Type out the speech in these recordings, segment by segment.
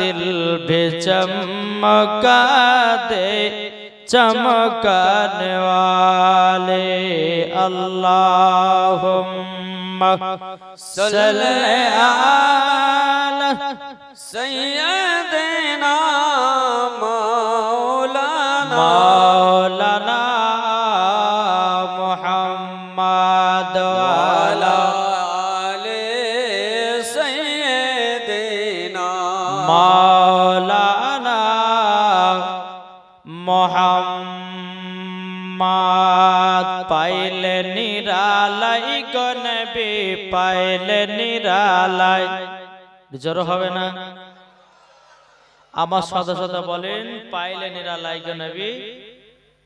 दिल भी चमका दे चमकाने वाले अल्लाहुम्मा सल्ले अला মালানা মোহাম্মদ পাইলে নিরালাই গনবি পাইলে নিরালাই। জড়ো হবে না? আমার সাদা সাদা বলেন, পাইলে নিরালাই গনবি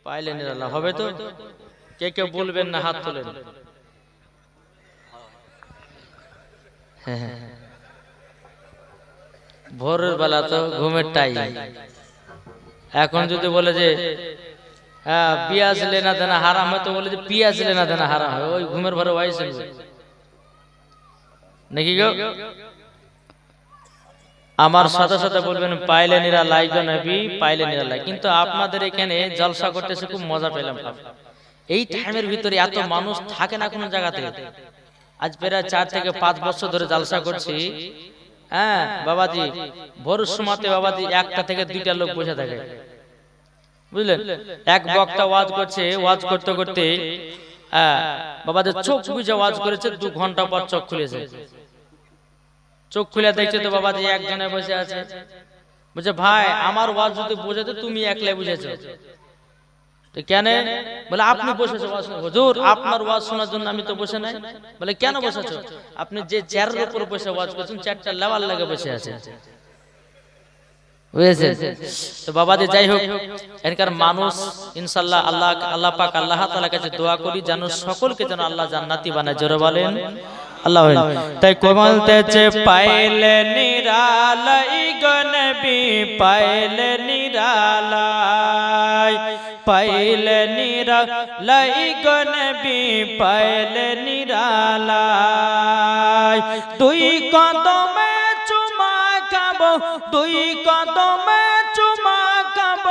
পাইলে নিরালা। হবে তো? কে কে বলবেন না হাত তোলেন? হ্যাঁ হ্যাঁ।, হ্যাঁ। ভোরের বেলা তো ঘুমের টাইম এখন যদি বলে যে হ্যাঁ পিয়াজ লেনা দেনা হারাম হয় তো বলে যে পিয়াজ লেনা দেনা হারাম হয় ওই ঘুমের ভরে ওয়াই শুনবে নাকি গো? আমার সাথে সাথে বলবেন পাইলে নিরা লাই গো নবী পাইলে নিরা লাই। কিন্তু আপনাদের এখানে জলসা করতেছে খুব মজা পেলাম এই টাইমের ভিতরে এত মানুষ থাকে না কোনো জায়গাতে আজ প্রায় চার থেকে পাঁচ বছর ধরে জালসা করছি। হ্যাঁ বাবাজি ভোর সময়তে বাবাজি একটা থেকে দুইটা লোক বসে থাকে। বুঝলেন? এক বক্তা ওয়াজ করছে ওয়াজ করতে করতে হ্যাঁ বাবাদের চোখ বুঝে ওয়াজ করেছে দু ঘণ্টা পর চোখ খুলেছে। চোখ খুলে দেখছে তো বাবাজি একজনে বসে আছে। বলছে ভাই আমার ওয়াজ যদি বোঝাতে তুমি একলাই বুঝেছ। কেন? বলে, আপনি বসেছো। হুজুর, আপনার ওয়াজ শোনার জন্য আমি তো বসে নাই। বলে, কেন বসেছো? আপনি যে চেয়ারের উপর বসে ওয়াজ করছেন, চেয়ারটা লেওয়াল লাগে বসে আছে। মানুষ ইনশাল্লাহ আল্লাহ আল্লাহ আল্লাহ তাআলার কাছে দোয়া করি, যেন আল্লাহ জান্নাতি বানায়। জোরে বলেন। আল্লাহ তাই কোমলতেছে, পাইলে পাইলে নিরালাই পাইলে নিরালাই গনবি পাইলে নিরালাই দুই কদমে চুমা খাব, দুই কদমে চুমা খাব,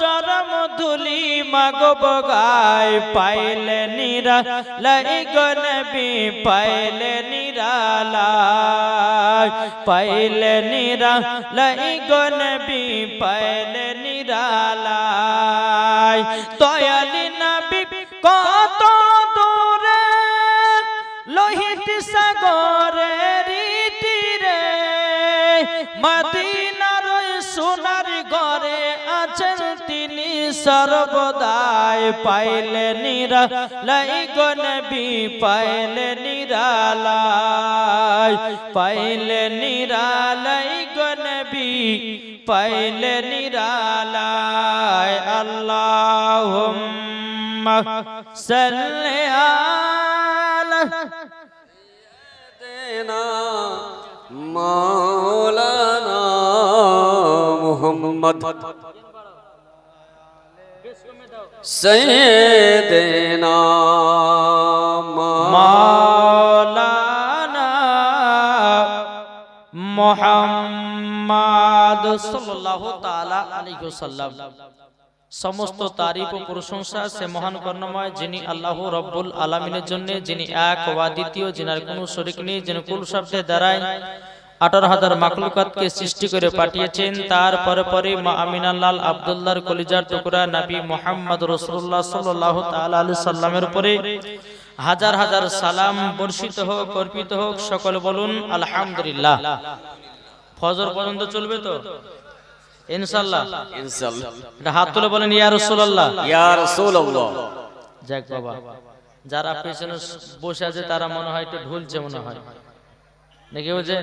চরম ধুলি মাগব গায় পাইলে নিরা, লাই গনবি পাইলে নিরালাই পাইলে নিরা, লাই গনবি পাইলে নিরালাই মদিনার সোনার ঘরে আছেন তিনি, সর্বদাই পাইলে নিরা লাই গনবি পাইলে নিরালাই পাইলে নিরালাই গনবি পাইলে নিরালাই। আল্লাহুম্মা সাল্লি আলা দেনা মৌলানা মুহাম্মদ সৈয়দনা মাওলানা মুহাম্মদ সাল্লাল্লাহু তাআলা আলাইহি ওয়াসাল্লাম। সমস্ত তারিফ ও প্রশংসা সে মহান কর্ণময় যিনি আল্লাহ রব্বুল আলামিনের জন্য, যিনি এক ওয়া দ্বিতীয় যিনার কোনো শরিক নেই, যিনি কুল শব্দে দ্বারাই আঠারো হাজার মাকলুকাতকে সৃষ্টি করে পাঠিয়েছেন। তারপরে পরে মা আমিনাল্লাল আবদুল্লাহর কলিজার টুকরা নবী মোহাম্মদ রসুল্লাহ সাল্লাহ তালি সাল্লামের উপরে হাজার হাজার সালাম বর্ষিত হোক অর্পিত হোক সকল বলুন আলহামদুলিল্লাহ। ফজর পর্যন্ত চলবে তো? ইনশাল্লাহ এটা হাত তুলে বলেন ইয়া রসুল্লাহ ইয়া রাসূলুল্লাহ। যাক বাবা। যারা পেছনে বসে আছে তারা মনে হয় একটু ঢুলছে মনে হয়। নাকি বলছে?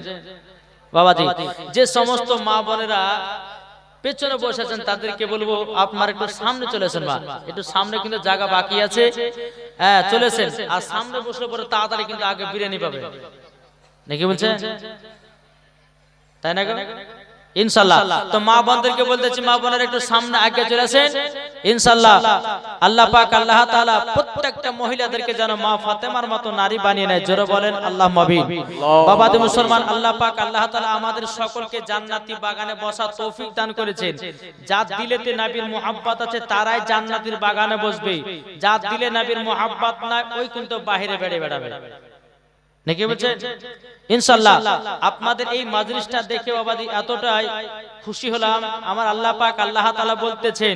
বাবাজি যে সমস্ত মা বোনেরা পেছনে বসে আছেন তাদেরকে বলব আপনার একটু সামনে চলেছেন মা। একটু সামনে কিন্তু জায়গা বাকি আছে। হ্যাঁ চলেছেন আর সামনে বসলে পরে তাড়াতাড়ি কিন্তু আগে বিরিয়ানি পাবে। নাকি বলছে? তাই না? ইনশাল্লাহ। তো মা বোনদেরকে বলতেছি মা বোনের একটু সামনে আগে চলে আসেন। ইনশাল্লাহ। আল্লাহ পাক আল্লাহ তাআলা প্রত্যেকটা মহিলাদেরকে যেন মা ফাতেমার মতো নারী বানিয়ে নেয়। জোরে বলেন আল্লাহ মাবিন বাবা দি মুসলমান আল্লাহ পাক আল্লাহ তাআলা আমাদের সকলকে জান্নাতি বাগানে বসা তৌফিক দান করেছেন। যার দিলেতে নবীর মোহাব্বত আছে তারাই জান্নাতের বাগানে বসবে। যার দিলে নবীর মোহাব্বত নাই ওই কিন্তু বাহিরে বেড়ে বেড়াবে। নাকি বলছেন? ইনশাল্লাহ আপনাদের এই মাজলিসটা দেখে বাবাদি এতটাই খুশি হলাম। আমার আল্লাহ পাক আল্লাহ তাআলা বলতেছেন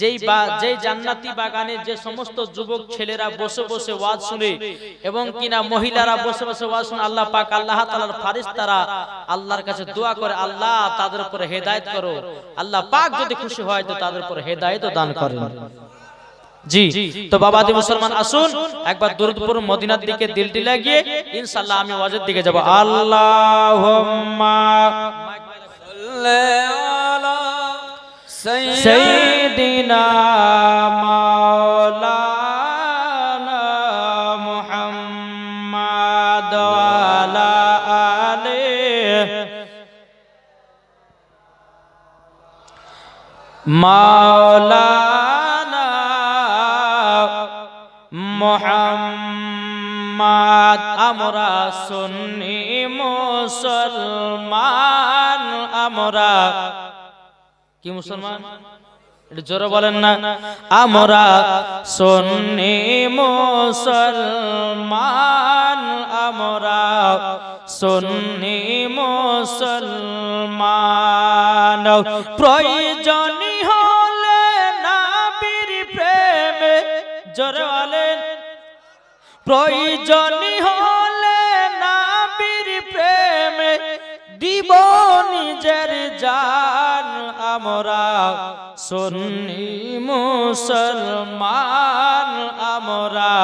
যেই বা যেই জান্নাতি বাগানে যে সমস্ত যুবক ছেলেরা বসে বসে ওয়াজ শুনে এবং কিনা মহিলারা বসে বসে ওয়াজ শুনে আল্লাহ পাক আল্লাহ তাআলার ফারিস্তারা আল্লাহর কাছে দোয়া করে আল্লাহ তাদের উপরে হেদায়েত করো। আল্লাহ পাক যদি খুশি হয় তো তাদের উপরে হেদায়েত দান করেন জি তো বাবাদি মুসলমান আসুন একবার দূরদপুর মদিনার দিকে দিলটি লাগিয়ে ইনশাআল্লাহ আমি ওয়াজের দিকে যাব। আল্লাহুম্মা সাইয়্যিদিনা মাওলানা মুহাম্মাদ আলা আলিহি মাওলানা মোহাম্মদ, আমরা সুন্নি মুসলমান, আমরা কি মুসলমান? একটু জোরে বলেন না। আমরা সুন্নি মুসলমান, আমরা সুন্নি মুসলমান। প্রয়োজনী প্রয়োজনী হলে নাবির প্রেমে দিব নিজের জান। আমরা সুন্নি মুসলমান, আমরা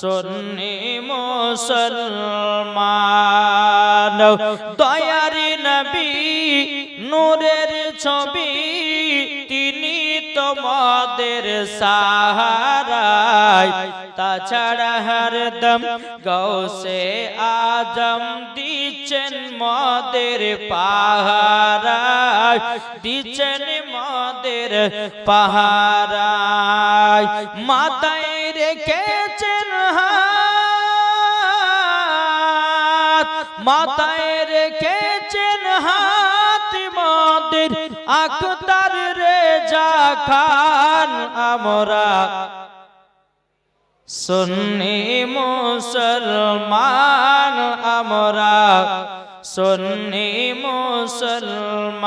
সুন্নি মুসলমান। দয়ারি নবী নূরের ছবি, তিনি তোমাদের সাহারায় তাছাড়া হরদম গৌসে আজম দিচ্ছেন মদের পাহারায়, দিচ্ছেন মদের পাহারায়। মাথায় রেখেছেন হাত, মাথায় রেখেছেন হাত মদের আখতার রেজা খান, আমরা সুন্নি মুসলমান আমরা সুন্নি মুসলমান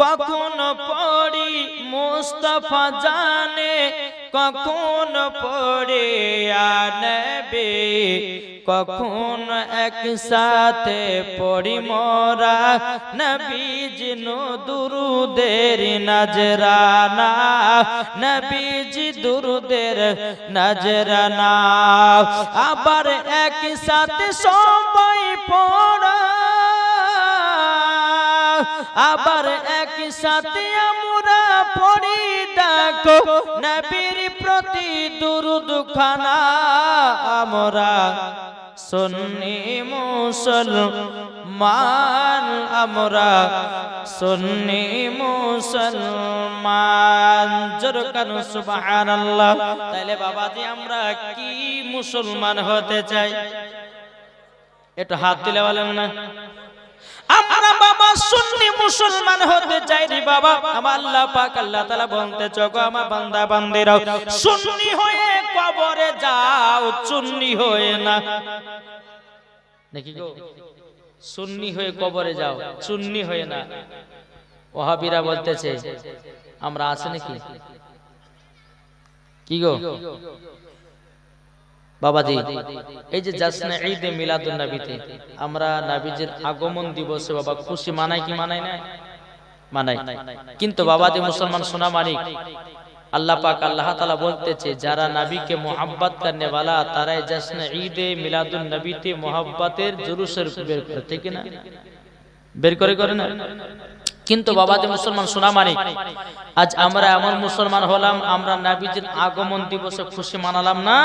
কখন পড়ি মুস্তফা জানে কখন পড়ে আনবে? কখন একসাথে পড়ি মোরা? নবীজ দুরুদের নজরানা, নবীজ দুরুদের নজরানা। আবার একসাথে সবাই পড়া। আবার একসাথে আমরা পড়ি দেখো নবীর প্রতি দুরুদ খানা আমরা সুন্নি মুসলমান, আমরা সুন্নি মুসলমান। জোরকানু সুবহানাল্লাহ। তাইলে বাবাজি, আমরা কি মুসলমান হতে চাই? এটা হাত দিলে বলেন না। আমরা বাবা সুন্নি মুসলমান হতে চাই রে বাবা। আমার আল্লাহ পাক আল্লাহ তাআলা বলতে চগো আমার বান্দা বান্দিরাও, সুন্নি হয়ে কবরে যাও, সুন্নি হয়ে না। নাকি গো, সুন্নি হয়ে কবরে যাও, সুন্নি হয়ে না। ওহাবিরা বলতেছে, আমরা আছে নাকি? কি গো? বাবাজি এই যে জাসনা ঈদে মিলাদুন নবীতে আমরা নবীজির আগমন দিবসে বাবা খুশি মানায় কি মানায় না? মানাই কিন্তু বাবাজি মুসলমান সোনা মানিক আল্লাহ পাক আল্লাহ তাআলা বলতেছে যারা নবীকে মোহাব্বত করনে वाला তারাই জাসনা ঈদে মিলাদুন নবীতে মোহাব্বতের জুলুসের বের করে ঠিক না? বের করে করে না? কিন্তু বাবাজি মুসলমান সোনা মানিক আজ আমরা এমন মুসলমান হলাম আমরা নাবিজির আগমন দিবসে খুশি মানালাম না।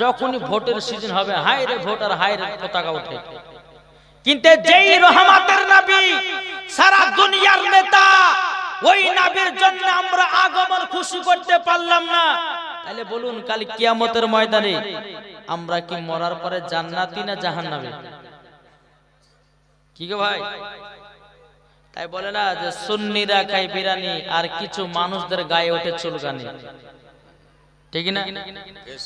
যখনই ভোটের সিজন হবে হাই রে ভোটার হাই রে পতাকা ওঠে। কিন্তু যেই রহমাতের নবী সারা দুনিয়ার নেতা ওই নবীর জন্য আমরা আগমন খুশি করতে পারলাম না। তাহলে বলুন কাল কিয়ামতের ময়দানে আমরা কি মরার পরে জান্নাতি না জাহান্নামে? কি গো ভাই? তাই বলে না যে সুন্নিরা খাই বিরানি আর কিছু মানুষদের গায়ে ওঠে চুলকানি। ঠিক না?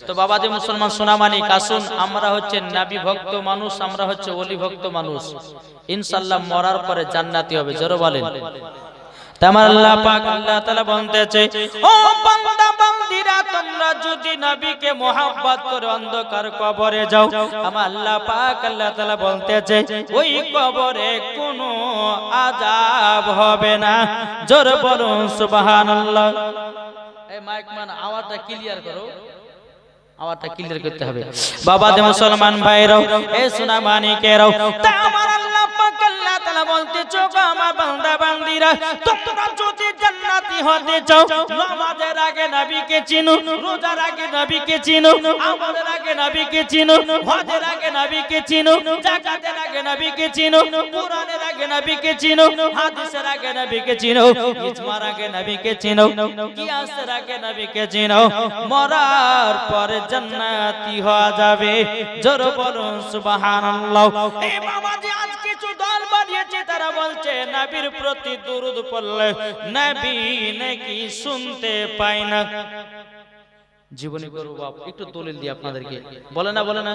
তো বাবাজি মুসলমান সোনামানি কাসুন আমরা হচ্ছে নাবি ভক্ত মানুষ, আমরা হচ্ছে অলি ভক্ত মানুষ। ইনশাল্লাহ মরার পরে জান্নাতি হবে, জোর বলেন। তামার আল্লাহ পাক আল্লাহ তাআলা বলতেছে, ও বান্দা! যদি নবীকে মোহাব্বত করে অন্ধকার কবরে যাও আমার আল্লাহ পাক আল্লাহ তাআলা বলতেছে ওই কবরে কোনো আযাব হবে না। জোরে বলুন সুবহানাল্লাহ। এই মাইক মান আওয়াজটা ক্লিয়ার করো। আওয়াজটা ক্লিয়ার করতে হবে। বাবা যে মুসলমান ভাইরাও এ সোনা মানিকেরাও তা আমার মরার পরে জান্নাতি হওয়া যাবে। জোর বলুন সুবহানাল্লাহ। এই বাবাজি আজ কিছু দল তারা বলছে, নাবির প্রতি দুরুদ পড়লে নাবি নাকি শুনতে পায় না। জীবনী করব বাপ, একটু দলিল দিই আপনাদেরকে। বলে না বলে না।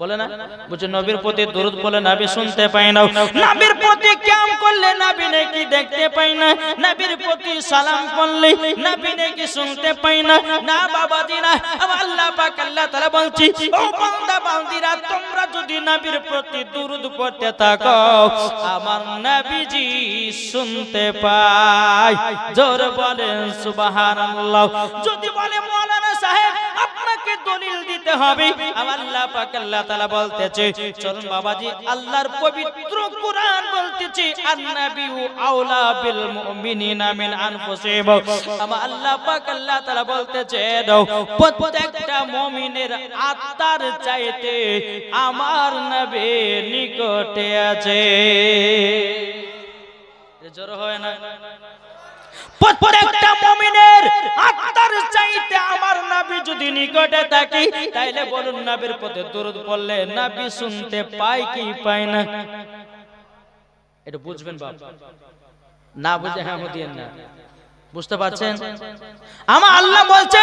বলে না? বুঝছ নবীর প্রতি দরুদ বলে নবী শুনতে পাই না। নবীর প্রতি কিয়াম করলে নবী নাকি দেখতে পাই না? নবীর প্রতি সালাম করলে নবী নাকি শুনতে পাই না? না বাবাজি না। আমার আল্লাহ পাক আল্লাহ তাআলা বলছি ও বান্দা বান্দিরা তোমরা যদি নবীর প্রতি দরুদ পড়তে থাকো আমার নবীজি শুনতে পায়। জোর বলেন সুবহানাল্লাহ। যদি বলে মাওলানা সাহেব, আপনাকে দলিল দিতে হবে। আল্লাহ পাক আল্লাহ তাআলা বলতেছে, চলুন বাবাজি, আল্লাহর পবিত্র কোরআন বলতেছে, আন্নাবিউ আওলা বিল মুমিনিনা মিন আনফুসিহিম। আমার আল্লাহ পাক আল্লাহ তাআলা বলতেছে প্রত্যেকটা মুমিনের আত্মার চাইতে আমার নবী নিকটে আছে। জোর হয় না? প্রত্যেকটা আত্মার চাইতে আমার যদি নিকটে থাকি, তাইলে বলুন পথে পড়লে নবী শুনতে পায় কি পায় না? এটা বুঝবেন না বুঝে হ্যাঁ না। বুঝতে পারছেন? আমার আল্লাহ বলছে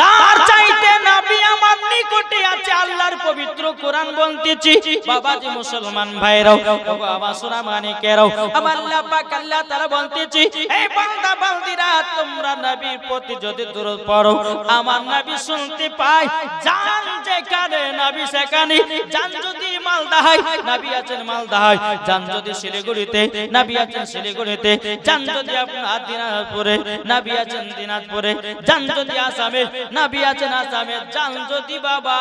তার চাইতে নবী আমার নিকটে আছে আল্লাহর পবিত্র কোরআন বলতেছি। বাবাজি মুসলমান ভাইরাও। ওগো আমার সোনা মানিকেরাও আমার আল্লাহ পাক আল্লাহ তাআলা বলতেছি এই বান্দা বান্দিরা তোমরা নবীর প্রতি যদি দরুদ পড়ো আমার নবী শুনতে পায়। জান যেখানে নবী সেখানে। জান যদি মালদাহাই, নবী আছেন মালদাহাই। জান যদি শিলিগুড়িতে, নবী আছেন শিলিগুড়িতে। জান যদি আপনার দিনাজপুরে, নবী আছেন দিনাজপুরে। জান যদি আসামে নবী আছেন আসামে জান যদি বাবা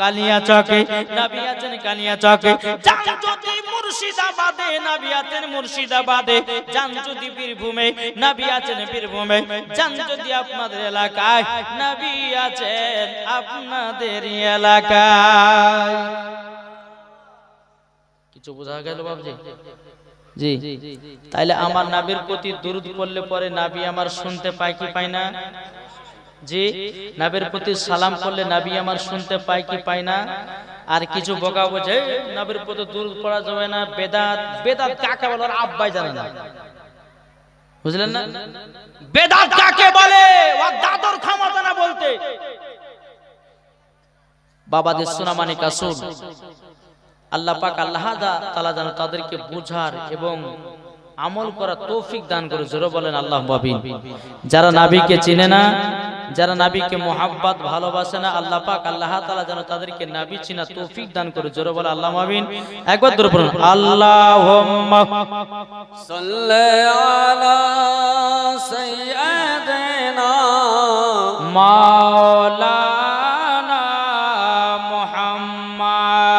কালিয়া চকে নবী আছেন কালিয়া চকে জান যদি মুর্শিদাবাদে, নবী আছেন মুর্শিদাবাদে। জান যদি বীরভূমে, নবী আছেন বীরভূমে। জান যদি আপনাদের এলাকায়, নবী আছেন আপনাদের এলাকায়। কিছু বোঝা গেল বাবজি? জি। তাইলে আমার নাবির প্রতি দুরুদ পড়লে পরে নাবি আমার শুনতে পায় কি পায় না? জি নাবির প্রতি সালাম করলে নাবি আমার শুনতে পায় কি পায় না? আর কিছু বোকা বোঝে নাবির প্রতি দুরুদ পড়া যাবে না বেদাত বেদাত কাকে বলে? ওর আব্বাই জানে না। বুঝলেন না? বেদাত কাকে বলে ওর দাদর ক্ষমতা না বলতে বাবাদের সোনামানি কাসুর। আল্লাহ পাক আল্লাহ তালা যেন তাদেরকে বুঝার এবং আমল করা তৌফিক দান করে জোরে বলেন আল্লাহ বাবিন যারা নাবিকে চিনে না যারা নাবিকে মোহাব্বত ভালোবাসে না আল্লাহ পাক আল্লাহ তাআলা যেন তাদেরকে নাবি চিনা তৌফিক দান করে জোরে বলে আল্লাহ মাবিন একবার ধরে পড়ুন আল্লাহুম্মা صل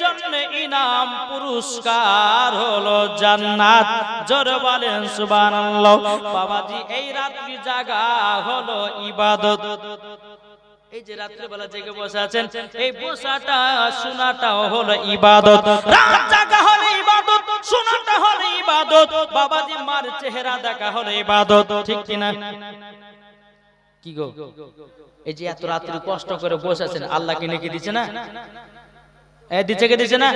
জন্য ইনাম পুরস্কার হলো জান্নাত। জোরে বলেন সুবহানাল্লাহ। বাবাজি, এই রাত্রি জাগা হলো ইবাদত। এই যে রাত্রিবেলা জেগে বসে আছেন, এই বসাটা শোনাটাও হলো ইবাদত। রাত জাগা হলো ইবাদত শোনাটা হলো ইবাদত। বাবাজি, মার চেহারা দেখা হলো ইবাদত। ঠিক কিনা? কি গো? এই যে এত রাত্রি কষ্ট করে বসে আছেন আল্লাহ কি নাকি দিছে না? কে না?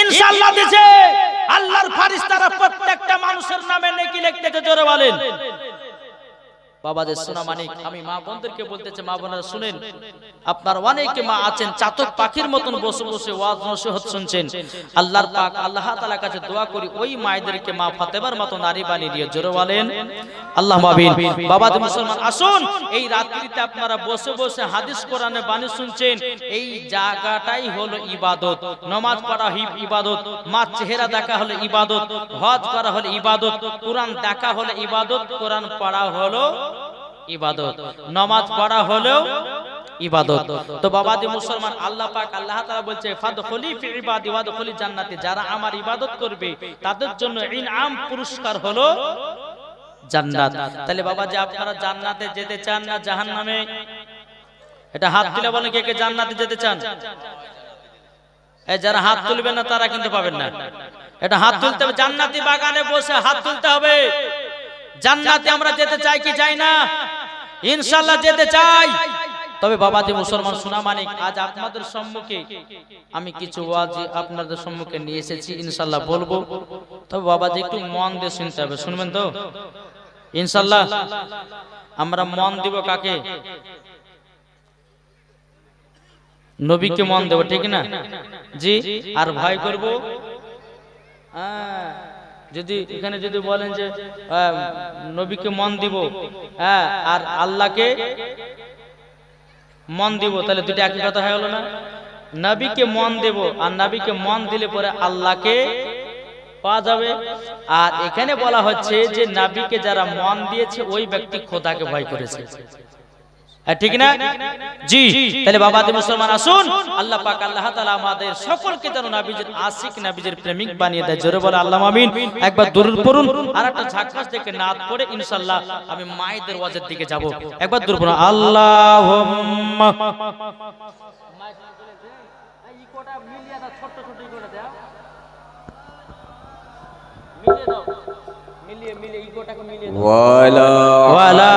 ইনশাআল্লাহ দিছে। আল্লাহর ফারিস্তারা প্রত্যেকটা মানুষের নামে নেকি লেখতে জোরে বলেন। বাবাদের সোনা মানিক আমি মা বোনদেরকে বলতেছে মা বোনেরা শুনেন আপনার অনেকে মা আছেন চাতক পাখির মতন বসে বসে ওয়াজ নসিহত শুনছেন। আল্লাহর পাক আল্লাহ তাআলার কাছে দোয়া করি ওই মায়েদেরকে মা ফাতেমার মতো নারী বানিয়ে দিয়ে জোরে বলেন আল্লাহ মাবিন বাবাদের মুসলমান আসুন এই রাত্রিতে আপনারা বসে বসে হাদিস কোরআনে বাণী শুনছেন এই জায়গাটাই হলো ইবাদত। নমাজ পড়া হিব ইবাদত মা চেহারা দেখা হলো ইবাদত হজ করা হলো ইবাদত কোরআন দেখা হলো ইবাদত কোরআন পড়া হলো ইবাদত। নমাজ পড়া হলেও ইবাদত। তো বাবাদি মুসলমান, আল্লাহ পাক, আল্লাহ তাআলা বলছে, ফাদখুলি ফি ইবাদি ওয়াদখুলি জান্নাতি। যারা আমার ইবাদত করবে, তাদের জন্য ইনআম পুরস্কার হলো জান্নাত। তাহলে বাবা যে আপনারা জান্নাতে যেতে চান না জাহান্নামে? এটা হাত তুলে বলেন, কে কে জান্নাতে যেতে চান? এই যারা হাত তুলবে না, তারা কিন্তু পাবেন না। এটা হাত তুলতে হবে, জান্নাতি বাগানে বসে হাত তুলতে হবে। জান্নাতে আমরা যেতে চাই কি চাই না? ইনশাআল্লাহ যেতে চাই। তবে বাবাজি মুসলমান সোনা মানিক আজ আপনাদের সম্মুখে আমি কিছু ওয়াজ আপনাদের সম্মুখে নিয়ে এসেছি ইনশাআল্লাহ বলব। তবে বাবাজি একটু মন দিয়ে শুনতে হবে শুনবেন তো? ইনশাআল্লাহ আমরা মন দিব কাকে? নবীকে মন দেব ঠিক না? জি? আর ভয় করব? হ্যাঁ, যদি এখানে যদি বলেন যে নবীকে মন দিব হ্যাঁ আর আল্লাহকে মন দিব, তাহলে দুটো একই কথা হয়ে গেল না? নবীকে মন দেব, আর নবীকে মন দিলে পরে আল্লাহকে পাওয়া যাবে। আর এখানে বলা হচ্ছে যে, নাবিকে যারা মন দিয়েছে, ওই ব্যক্তি খোদাকে ভয় করেছে। ঠিক না? জি। তাহলে বাবাদি মুসলমান আসুন। আল্লাহ পাক আল্লাহ তাআলা আমাদের সকলকে যেন নবীজির আশিক নবীজির প্রেমিক বানিয়ে দেয়। জোরে বলে আল্লাহ আমিন। একবার দরুদ পড়ুন। আর একটা ঝাক্কাস থেকে নাত পড়ে ইনশাআল্লাহ আমি মায়েদের ওয়াজের দিকে যাব। একবার দরুদ পড়ুন। আল্লাহুম্মা। মিলিয়ে দাও মিলিয়ে মিলিয়ে ওয়ালা ওয়ালা